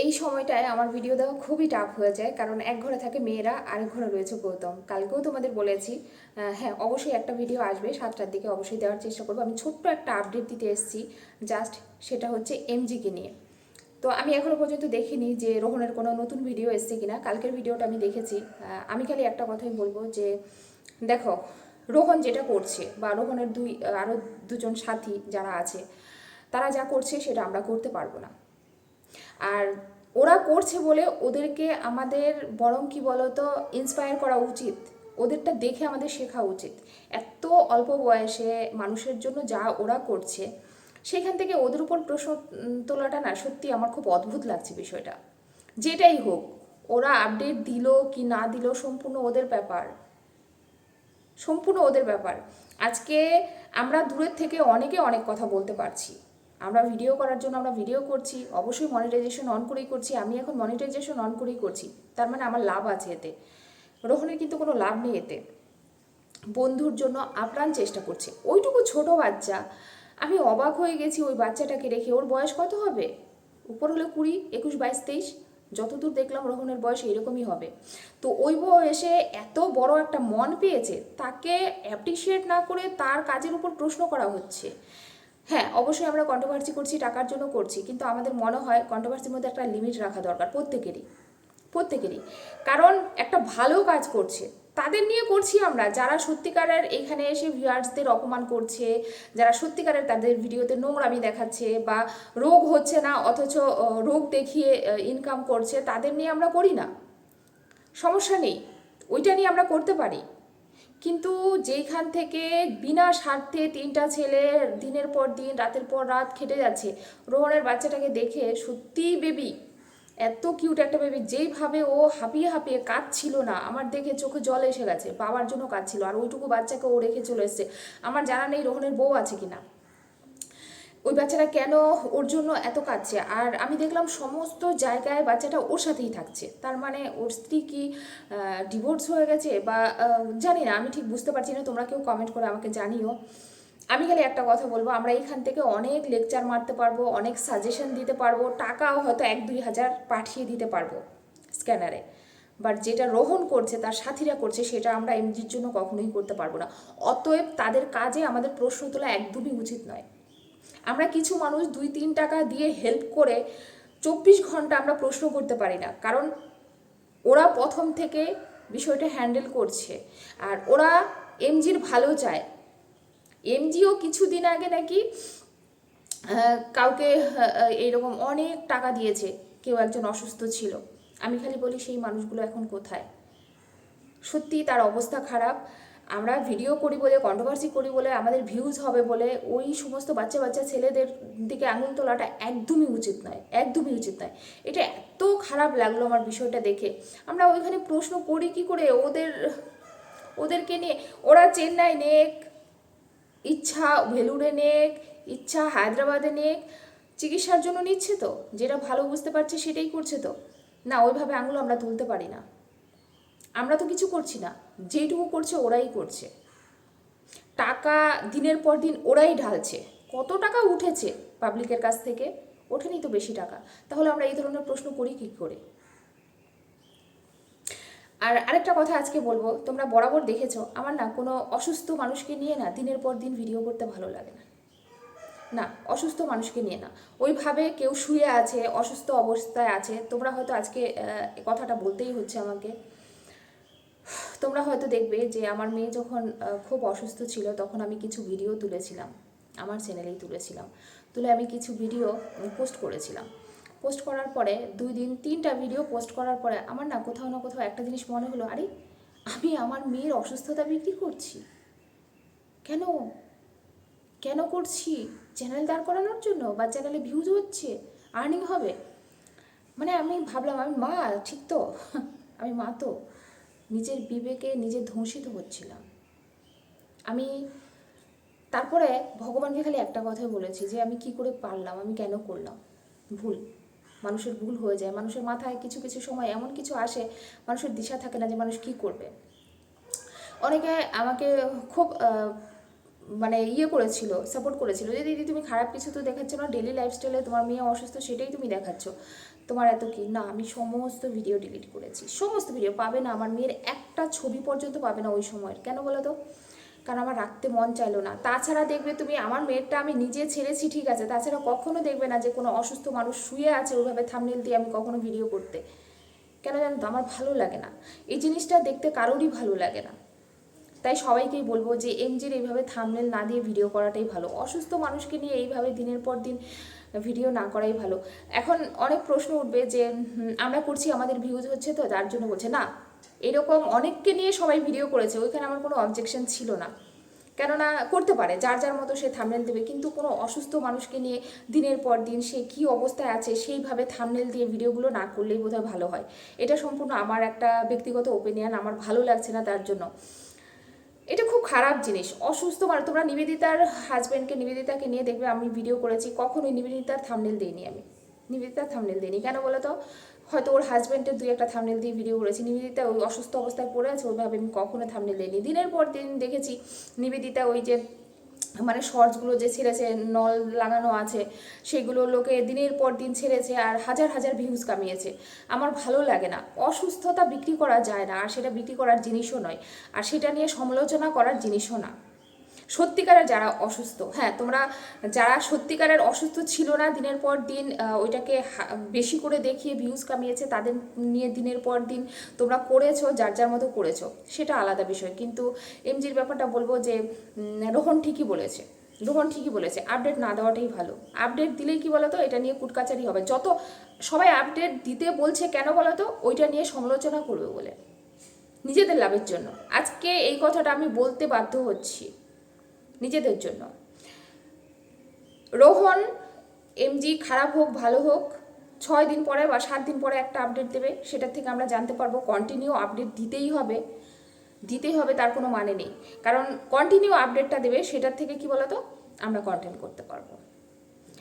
এই সময়টায় আমার ভিডিও দেওয়া খুবই টাফ হয়ে যায়, কারণ এক ঘরে থাকে মেয়েরা, আরেক ঘরে রয়েছে গৌতম। কালকেও তোমাদের বলেছি হ্যাঁ অবশ্যই একটা ভিডিও আসবে সাতটার দিকে, অবশ্যই দেওয়ার চেষ্টা করব। আমি ছোট্ট একটা আপডেট দিতে এসেছি জাস্ট সেটা হচ্ছে এমজিকে নিয়ে। তো আমি এখনও পর্যন্ত দেখিনি যে রোহনের কোনো নতুন ভিডিও এসছে কিনা। কালকের ভিডিওটা আমি দেখেছি। আমি খালি একটা কথাই বলব যে, দেখো, রোহন যেটা করছে বা রোহনের দুই আরও দুজন সাথী যারা আছে, তারা যা করছে সেটা আমরা করতে পারব না। আর ওরা করছে বলে ওদেরকে আমাদের বরং কি বলতো ইন্সপায়ার করা উচিত। ওদেরটা দেখে আমাদের শেখা উচিত। এত অল্প বয়সে মানুষের জন্য যা ওরা করছে, সেখান থেকে ওদের উপর প্রশ্ন তোলাটা না সত্যি আমার খুব অদ্ভুত লাগছে বিষয়টা। যেটাই হোক, ওরা আপডেট দিল কি না দিল সম্পূর্ণ ওদের ব্যাপার। সম্পূর্ণ ওদের ব্যাপার। আজকে আমরা দূরের থেকে অনেকে অনেক কথা বলতে পারছি। আমরা ভিডিও করার জন্য আমরা ভিডিও করছি, অবশ্যই মনিটাইজেশন অন করেই করছি, আমি এখন মনিটাইজেশন অন করেই করছি, তার মানে আমার লাভ আছে এতে। রোহনের কিন্তু কোনো লাভ নেই এতে। বন্ধুর জন্য আপ্রাণ চেষ্টা করছে। ওইটুকু ছোট বাচ্চা, আমি অবাক হয়ে গেছি ওই বাচ্চাটাকে রেখে। ওর বয়স কত হবে? উপর হলে কুড়ি, একুশ, বাইশ, তেইশ। যতদূর দেখলাম রোহনের বয়স এরকমই হবে। তো ওই বয়সে এত বড় একটা মন পেয়েছে, তাকে অ্যাপ্রিসিয়েট না করে তার কাজের উপর প্রশ্ন করা হচ্ছে। হ্যাঁ অবশ্যই আমরা কন্ট্রোভার্সি করছি, টাকার জন্য করছি, কিন্তু আমাদের মনে হয় কন্ট্রোভার্সির মধ্যে একটা লিমিট রাখা দরকার প্রত্যেকেরই প্রত্যেকেরই। কারণ একটা ভালো কাজ করছে, তাদের নিয়ে করছি আমরা। যারা সত্যিকারের এখানে এসে ভিউয়ার্সদের অপমান করছে, যারা সত্যিকারের তাদের ভিডিওতে নোংরামি দেখাচ্ছে বা রোগ হচ্ছে না, অথচ রোগ দেখিয়ে ইনকাম করছে, তাদের নিয়ে আমরা করি না। সমস্যা নেই, ওইটা নিয়ে আমরা করতে পারি। কিন্তু যেইখান থেকে বিনা স্বার্থে তিনটা ছেলে দিনের পর দিন, রাতের পর রাত খেটে যাচ্ছে, রোহনের বাচ্চাটাকে দেখে সত্যিই বেবি এত কিউট একটা বেবি যেইভাবে ও হাঁপিয়ে হাঁপিয়ে কাঁদছিল না, আমার দেখে চোখে জল এসে গেছে, বাবার জন্য কাঁদছিল, আর ওইটুকু বাচ্চাকে ও রেখে চলে এসছে। আমার জানা নেই রোহনের বউ আছে কিনা। ওই বাচ্চাটা কেন ওর জন্য এত কাঁদছে? আর আমি দেখলাম সমস্ত জায়গায় বাচ্চাটা ওর সাথেই থাকছে। তার মানে ওর স্ত্রী কি ডিভোর্স হয়ে গেছে বা জানি না, আমি ঠিক বুঝতে পারছি না, তোমরা কেউ কমেন্ট করে আমাকে জানিও। আমি খালি একটা কথা বলব, আমরা এইখান থেকে অনেক লেকচার মারতে পারব, অনেক সাজেশন দিতে পারব, টাকাও হয়তো এক দুই হাজার পাঠিয়ে দিতে পারব স্ক্যানারে বাট যেটা রোহন করছে, তার সাথীরা করছে, সেটা আমরা এমজির জন্য কখনোই করতে পারব না। অতএব তাদের কাজে আমাদের প্রশ্ন তোলা একদমই উচিত নয়। আমরা কিছু মানুষ দুই, তিন টাকা দিয়ে হেল্প করে চব্বিশ ঘণ্টা আমরা প্রশ্ন করতে পারি না। কারণ ওরা প্রথম থেকে বিষয়টা হ্যান্ডেল করছে। আর ওরা এমজির ভালো চায়। এমজিও কিছুদিন আগে নাকি কাউকে এইরকম অনেক টাকা দিয়েছে। কেউ একজন অসুস্থ ছিল। আমি খালি বলি, সেই মানুষগুলো এখন কোথায়? সত্যি তার অবস্থা খারাপ। আমরা ভিডিও করি বলে কন্ট্রোভার্সি করি বলে, আমাদের ভিউজ হবে বলে, ওই সমস্ত বাচ্চা বাচ্চা ছেলেদের দিকে আঙুল তোলাটা একদমই উচিত নয়, একদমই উচিত নয়। এটা এত খারাপ লাগল আমার বিষয়টা দেখে। আমরা ওইখানে প্রশ্ন করি কি করে? ওদের, ওদেরকে নিয়ে, ওরা চেন্নাই নেক, ইচ্ছা ভেলুরে নেক, ইচ্ছা হায়দ্রাবাদে নেক, চিকিৎসার জন্য নিচ্ছে তো, যেটা ভালো বুঝতে পারছে সেটাই করছে তো। না, ওইভাবে আঙুল আমরা তুলতে পারি না। আমরা তো কিছু করছি না। যেইটুকু করছে ওরাই করছে। টাকা দিনের পর দিন ওরাই ঢালছে। কত টাকা উঠেছে পাবলিকের কাছ থেকে? ওঠেনি তো বেশি টাকা। তাহলে আমরা এই ধরনের প্রশ্ন করি কী করে? আর আরেকটা কথা আজকে বলব, তোমরা বরাবর দেখেছ, আমার না কোনো অসুস্থ মানুষকে নিয়ে না দিনের পর দিন ভিডিও করতে ভালো লাগে না। না, অসুস্থ মানুষকে নিয়ে না। ওইভাবে কেউ শুয়ে আছে, অসুস্থ অবস্থায় আছে, তোমরা হয়তো আজকে কথাটা বলতেই হচ্ছে আমাকে। তোমরা হয়তো দেখবে যে আমার মেয়ে যখন খুব অসুস্থ ছিল তখন আমি কিছু ভিডিও তুলেছিলাম, আমার চ্যানেলেই তুলেছিলাম। তুলে আমি কিছু ভিডিও পোস্ট করেছিলাম। পোস্ট করার পরে, দুই দিন, তিনটা ভিডিও পোস্ট করার পরে আমার না কোথাও না কোথাও একটা জিনিস মনে হলো, আরে, আমি আমার মেয়ের অসুস্থতা বিক্রি করছি। কেন? কেন করছি? চ্যানেল দাঁড় করানোর জন্য বা চ্যানেলে ভিউজ হচ্ছে? আর্নিং হবে? মানে আমি ভাবলাম, আমি মা, ঠিক তো? আমি মা তো? নিজের বিবেকে নিজে ধ্বংসিত হচ্ছিলাম। আমি তারপরে ভগবানকে খালি একটা কথাই বলেছি যে, আমি কি করে পারলাম? আমি কেন করলাম? ভুল। মানুষের ভুল হয়ে যায়। মানুষের মাথায় কিছু কিছু সময় এমন কিছু আসে, মানুষের দিশা থাকে না যে মানুষ কি করবে। অনেকে আমাকে খুব মানে ইয়ে করেছিল সাপোর্ট করেছিল যে, দিদি, তুমি খারাপ কিছু তো দেখাচ্ছ না। ডেলি লাইফস্টাইলে তোমার মেয়ে অসুস্থ, সেটাই তুমি দেখাচ্ছ। তোমার এত কি? না, আমি সমস্ত ভিডিও ডিলিট করেছি। সমস্ত ভিডিও পাবে না আমার মেয়ের একটা ছবি পর্যন্ত পাবে না ওই সময়ের। কেন বলো তো? কারণ আমার রাখতে মন চাইলো না। তাছাড়া দেখবে তুমি, আমার মেয়েরটা আমি নিজে ছেড়েছি, ঠিক আছে? তাছাড়া কখনো দেখবে না যে কোনো অসুস্থ মানুষ শুয়ে আছে ওইভাবে থামনেল দিয়ে আমি কখনো ভিডিও করতে। কেন জানো তো? আমার ভালো লাগে না। এই জিনিসটা দেখতে কারোরই ভালো লাগে না। তাই সবাইকেই বলব যে এমজির এইভাবে থামনেল না দিয়ে ভিডিও করাটাই ভালো। অসুস্থ মানুষকে নিয়ে এইভাবে দিনের পর দিন ভিডিও না করাই ভালো। এখন অনেক প্রশ্ন উঠবে যে আমরা করছি, আমাদের ভিউজ হচ্ছে তো, যার জন্য বলছে, না। এরকম অনেককে নিয়ে সবাই ভিডিও করেছে, ওইখানে আমার কোনো অবজেকশন ছিল না। কেননা করতে পারে, যার যার মতো সে থামনেল দেবে, কিন্তু কোনো অসুস্থ মানুষকে নিয়ে দিনের পর দিন সে কি অবস্থায় আছে, সেইভাবে থামনেল দিয়ে ভিডিওগুলো না করলেই বোধহয় ভালো হয়। এটা সম্পূর্ণ আমার একটা ব্যক্তিগত ওপিনিয়ন আমার ভালো লাগছে না তার জন্য। এটা খুব খারাপ জিনিস। অসুস্থ মানে তোমরা নিবেদিতার হাজব্যান্ডকে নিবেদিতাকে নিয়ে দেখবে আমি ভিডিও করেছি, কখনোই নিবেদিতার থামনেল দিইনি আমি। নিবেদিতার থামনেল দিইনি। কেন বলো তো হয়তো ওর হাজব্যান্ডের দুই একটা থামনেল দিয়ে ভিডিও করেছি। নিবেদিতা ওই অসুস্থ অবস্থায় পড়ে আছে, ওইভাবে আমি কখনো থামনেল দিইনি। দিনের পর দিন দেখেছি, নিবেদিতা ওই যে মানে শর্টসগুলো যে ছেড়েছে, নল লাগানো আছে, সেগুলো লোকে দিনের পর দিন ছেড়েছে আর হাজার হাজার ভিউজ কামিয়েছে। আমার ভালো লাগে না। অসুস্থতা বিক্রি করা যায় না, আর সেটা বিক্রি করার জিনিসও নয়। আর সেটা নিয়ে সমালোচনা করার জিনিসও না। সত্যিকারের যারা অসুস্থ হ্যাঁ তোমরা যারা সত্যিকারের অসুস্থ ছিল না, দিনের পর দিন ওইটাকে বেশি করে দেখিয়ে ভিউজ কামিয়েছে, তাদের নিয়ে দিনের পর দিন তোমরা করেছ, যার যার মতো করেছ, সেটা আলাদা বিষয়। কিন্তু এমজির ব্যাপারটা বলব যে রোহন ঠিকই বলেছে, রোহন ঠিকই বলেছে আপডেট না দেওয়াটাই ভালো। আপডেট দিলেই কি বলতো, এটা নিয়ে কুটকাচারি হবে। যত, সবাই আপডেট দিতে বলছে কেন বলতো, ওইটা নিয়ে সমালোচনা করবে বলে। নিজেদের লাভের জন্য। আজকে এই কথাটা আমি বলতে বাধ্য হচ্ছি। নিজেদের জন্য। রোহন, এমজি খারাপ হোক, ভালো হোক, ছয় দিন পরে বা সাত দিন পরে একটা আপডেট দেবে, সেটার থেকে আমরা জানতে পারব কন্টিনিউ আপডেট দিতেই হবে। দিতেই হবে, তার কোনো মানে নেই। কারণ কন্টিনিউ আপডেটটা দেবে, সেটার থেকে কি বলতো? আমরা কন্টেন্ট করতে পারব।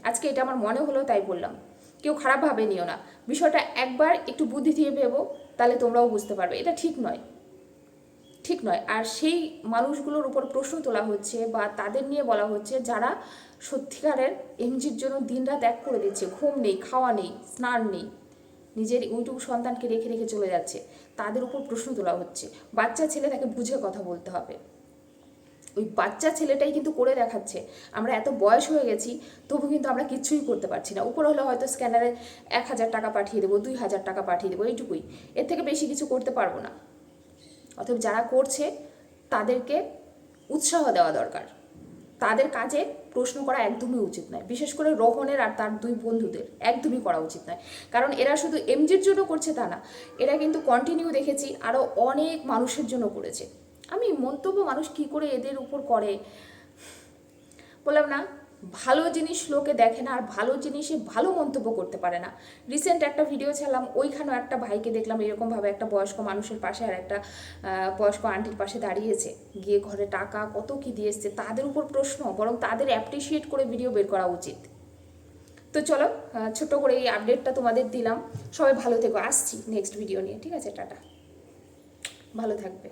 আজকে এটা আমার মনে হলো, তাই বললাম। কেউ খারাপভাবে নিও না। বিষয়টা একবার একটু বুদ্ধি দিয়ে ভেবো, তাহলে তোমরাও বুঝতে পারবে। এটা ঠিক নয়। ঠিক নয়। আর সেই মানুষগুলোর উপর প্রশ্ন তোলা হচ্ছে বা তাদের নিয়ে বলা হচ্ছে যারা সত্যিকারের এমজির জন্য দিনরাত এক করে দিচ্ছে, ঘুম নেই, খাওয়া নেই, স্নান নেই, নিজের ওইটুকু সন্তানকে রেখে রেখে চলে যাচ্ছে, তাদের উপর প্রশ্ন তোলা হচ্ছে। বাচ্চা ছেলে তাকে বুঝে কথা বলতে হবে। ওই বাচ্চা ছেলেটাই কিন্তু করে দেখাচ্ছে। আমরা এত বয়স হয়ে গেছি, তবু কিন্তু আমরা কিচ্ছুই করতে পারছি না। উপর হলে হয়তো স্ক্যানারে এক হাজার টাকা পাঠিয়ে দেবো, দুই হাজার টাকা পাঠিয়ে দেবো, এইটুকুই। এর থেকে বেশি কিছু করতে পারব না। অতএব যারা করছে, তাদেরকে উৎসাহ দেওয়া দরকার। তাদের কাজে প্রশ্ন করা একদমই উচিত নয়। বিশেষ করে রোহনের আর তার দুই বন্ধুদের একদমই করা উচিত নয়। কারণ এরা শুধু এমজির জন্য করছে তা না, এরা কিন্তু কন্টিনিউ দেখেছি আরও অনেক মানুষের জন্য করেছে। আমি মন্তব্য মানুষ কি করে এদের উপর করে? বললাম না ভালো জিনিস লোকে দেখে না আর ভালো জিনিসে ভালো মন্তব্য করতে পারে না। রিসেন্ট একটা ভিডিও ছাড়লাম, ওইখানেও একটা ভাইকে দেখলাম এরকমভাবে একটা বয়স্ক মানুষের পাশে আর একটা বয়স্ক আন্টির পাশে দাঁড়িয়েছে। গিয়ে ঘরে টাকা, কত কি দিয়ে এসছে, তাদের উপর প্রশ্ন, বরং তাদের অ্যাপ্রিসিয়েট করে ভিডিও বের করা উচিত। তো চলো ছোট্ট করে এই আপডেটটা তোমাদের দিলাম। সবাই ভালো থেকো, আসছি নেক্সট ভিডিও নিয়ে, ঠিক আছে, টাটা। ভালো থাকবে।